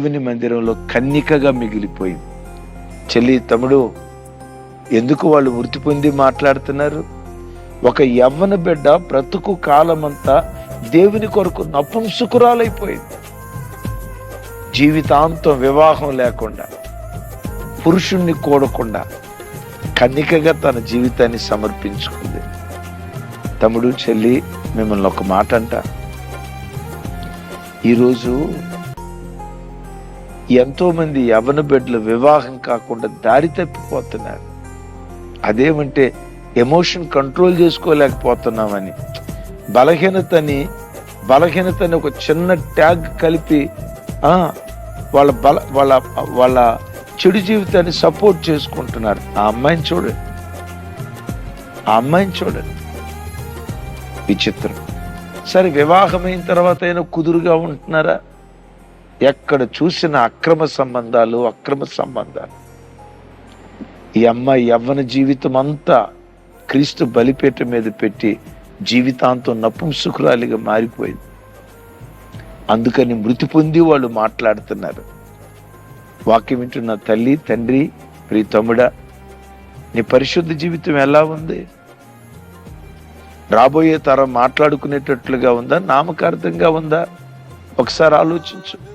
దేవుని మందిరంలో కన్నికగా మిగిలిపోయింది. చెల్లి తమ్ముడు ఎందుకు వాళ్ళు మృతి పొంది మాట్లాడుతున్నారు? ఒక యవ్వన బిడ్డ బ్రతుకు కాలమంతా దేవుని కొరకు నపుంసుకురాలైపోయింది. జీవితాంతం వివాహం లేకుండా పురుషుణ్ణి కూడకుండా కన్నికగా తన జీవితాన్ని సమర్పించుకుంది. తమ్ముడు చెల్లి మిమ్మల్ని ఒక మాట అంట. ఈరోజు ఎంతోమంది యవన బిడ్డలు వివాహం కాకుండా దారి తప్పిపోతున్నారు. అదేమంటే ఎమోషన్ కంట్రోల్ చేసుకోలేకపోతున్నామని బలహీనతని బలహీనతని ఒక చిన్న ట్యాగ్ కలిపి వాళ్ళ బల వాళ్ళ వాళ్ళ చెడు జీవితాన్ని సపోర్ట్ చేసుకుంటున్నారు. ఆ అమ్మాయిని చూడండి. ఆ అమ్మాయిని చూడండి. విచిత్రం. సరే వివాహమైన తర్వాత అయినా కుదురుగా ఉంటున్నారా? ఎక్కడ చూసిన అక్రమ సంబంధాలు అక్రమ సంబంధాలు. ఈ అమ్మాయి యవ్వన జీవితం అంతా క్రీస్తు బలిపేట మీద పెట్టి జీవితాంతం నపుంసుకురాలిగా మారిపోయింది. అందుకని మృతి పొంది వాళ్ళు మాట్లాడుతున్నారు. వాక్యం వింటున్న తల్లి తండ్రి ప్రియ తమ్ముడా నీ పరిశుద్ధ జీవితం ఎలా ఉంది? రాబోయే తరం మాట్లాడుకునేటట్లుగా ఉందా? నామకార్థంగా ఉందా? ఒకసారి ఆలోచించు.